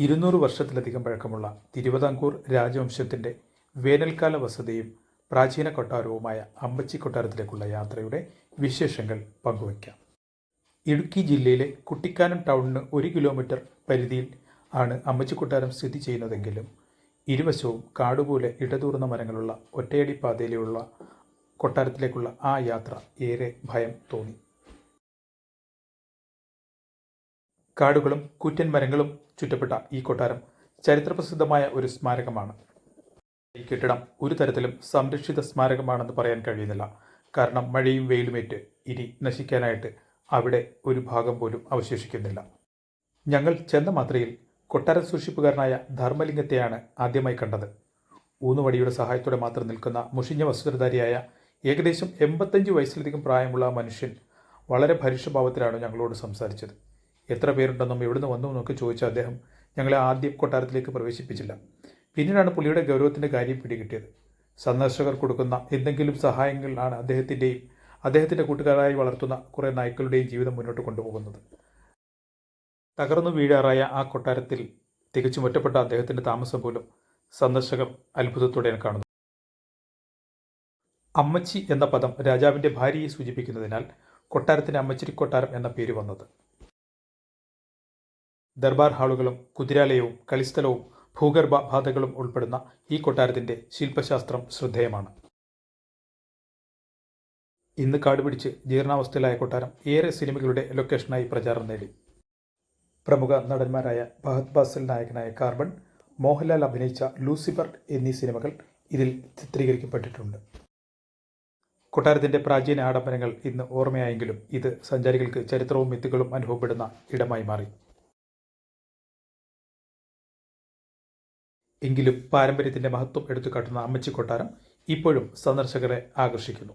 ഇരുന്നൂറ് വർഷത്തിലധികം പഴക്കമുള്ള തിരുവിതാംകൂർ രാജവംശത്തിന്റെ വേനൽക്കാല വസതിയും പ്രാചീന കൊട്ടാരവുമായ അമ്പച്ചി കൊട്ടാരത്തിലേക്കുള്ള യാത്രയുടെ വിശേഷങ്ങൾ പങ്കുവയ്ക്കാം. ഇടുക്കി ജില്ലയിലെ കുട്ടിക്കാനം ടൗണിന് ഒരു കിലോമീറ്റർ പരിധിയിൽ ആണ് അമ്മച്ചി കൊട്ടാരം സ്ഥിതി ചെയ്യുന്നതെങ്കിലും ഇരുവശവും കാടുപോലെ ഇടതൂർന്ന മരങ്ങളുള്ള ഒറ്റയടി പാതയിലുള്ള കൊട്ടാരത്തിലേക്കുള്ള ആ യാത്ര ഏറെ ഭയം തോന്നി. കാടുകളും കൂറ്റൻ മരങ്ങളും ചുറ്റപ്പെട്ട ഈ കൊട്ടാരം ചരിത്രപ്രസിദ്ധമായ ഒരു സ്മാരകമാണ്. ഈ കെട്ടിടം ഒരു തരത്തിലും സംരക്ഷിത സ്മാരകമാണെന്ന് പറയാൻ കഴിയുന്നില്ല. കാരണം മഴയും വെയിലുമേറ്റ് ഇനി നശിക്കാനായിട്ട് അവിടെ ഒരു ഭാഗം പോലും അവശേഷിക്കുന്നില്ല. ഞങ്ങൾ ചെന്ന മാത്രയിൽ കൊട്ടാര സൂക്ഷിപ്പുകാരനായ ധർമ്മലിംഗത്തെയാണ് ആദ്യമായി കണ്ടത്. ഊന്നുവടിയുടെ സഹായത്തോടെ മാത്രം നിൽക്കുന്ന മുഷിഞ്ഞ വസ്ത്രധാരിയായ ഏകദേശം എൺപത്തഞ്ച് വയസ്സിലധികം പ്രായമുള്ള മനുഷ്യൻ വളരെ ഭരിഷഭാവത്തിലാണ് ഞങ്ങളോട് സംസാരിച്ചത്. എത്ര പേരുണ്ടെന്നും എവിടുന്ന് വന്നു എന്നൊക്കെ ചോദിച്ച അദ്ദേഹം ഞങ്ങളെ ആദ്യം കൊട്ടാരത്തിലേക്ക് പ്രവേശിപ്പിച്ചില്ല. പിന്നീടാണ് പുള്ളിയുടെ ഗൗരവത്തിന്റെ കാര്യം പിടികിട്ടിയത്. സന്ദർശകർ കൊടുക്കുന്ന എന്തെങ്കിലും സഹായങ്ങളിലാണ് അദ്ദേഹത്തിന്റെയും അദ്ദേഹത്തിന്റെ കൂട്ടുകാരായി വളർത്തുന്ന കുറേ നായ്ക്കളുടെയും ജീവിതം മുന്നോട്ട് കൊണ്ടുപോകുന്നത്. തകർന്നു വീഴാറായ ആ കൊട്ടാരത്തിൽ തികച്ചും ഒറ്റപ്പെട്ട അദ്ദേഹത്തിന്റെ താമസം പോലും സന്ദർശകർ അത്ഭുതത്തോടെയാണ് കാണുന്നത്. അമ്മച്ചി എന്ന പദം രാജാവിന്റെ ഭാര്യയെ സൂചിപ്പിക്കുന്നതിനാൽ കൊട്ടാരത്തിന് അമ്മച്ചിരി കൊട്ടാരം എന്ന പേര് വന്നത്. ദർബാർ ഹാളുകളും കുതിരാലയവും കളിസ്ഥലവും ഭൂഗർഭ ബാധകളും ഉൾപ്പെടുന്ന ഈ കൊട്ടാരത്തിന്റെ ശില്പശാസ്ത്രം ശ്രദ്ധേയമാണ്. ഇന്ന് കാടുപിടിച്ച് ജീർണാവസ്ഥയിലായ കൊട്ടാരം ഏറെ സിനിമകളുടെ ലൊക്കേഷനായി പ്രചാരം നേടി. പ്രമുഖ നടന്മാരായ ഭഗത് ബാസിൽ നായകനായ കാർബൺ മോഹൻലാൽ അഭിനയിച്ച ലൂസിഫർ എന്നീ സിനിമകൾ ഇതിൽ ചിത്രീകരിക്കപ്പെട്ടിട്ടുണ്ട്. കൊട്ടാരത്തിന്റെ പ്രാചീന ആഡംബരങ്ങൾ ഇന്ന് ഓർമ്മയായെങ്കിലും ഇത് സഞ്ചാരികൾക്ക് ചരിത്രവും മിത്തുകളും അനുഭവപ്പെടുന്ന ഇടമായി മാറി. എങ്കിലും പാരമ്പര്യത്തിന്റെ മഹത്വം എടുത്തുകാട്ടുന്ന അമ്മച്ചി കൊട്ടാരം ഇപ്പോഴും സന്ദർശകരെ ആകർഷിക്കുന്നു.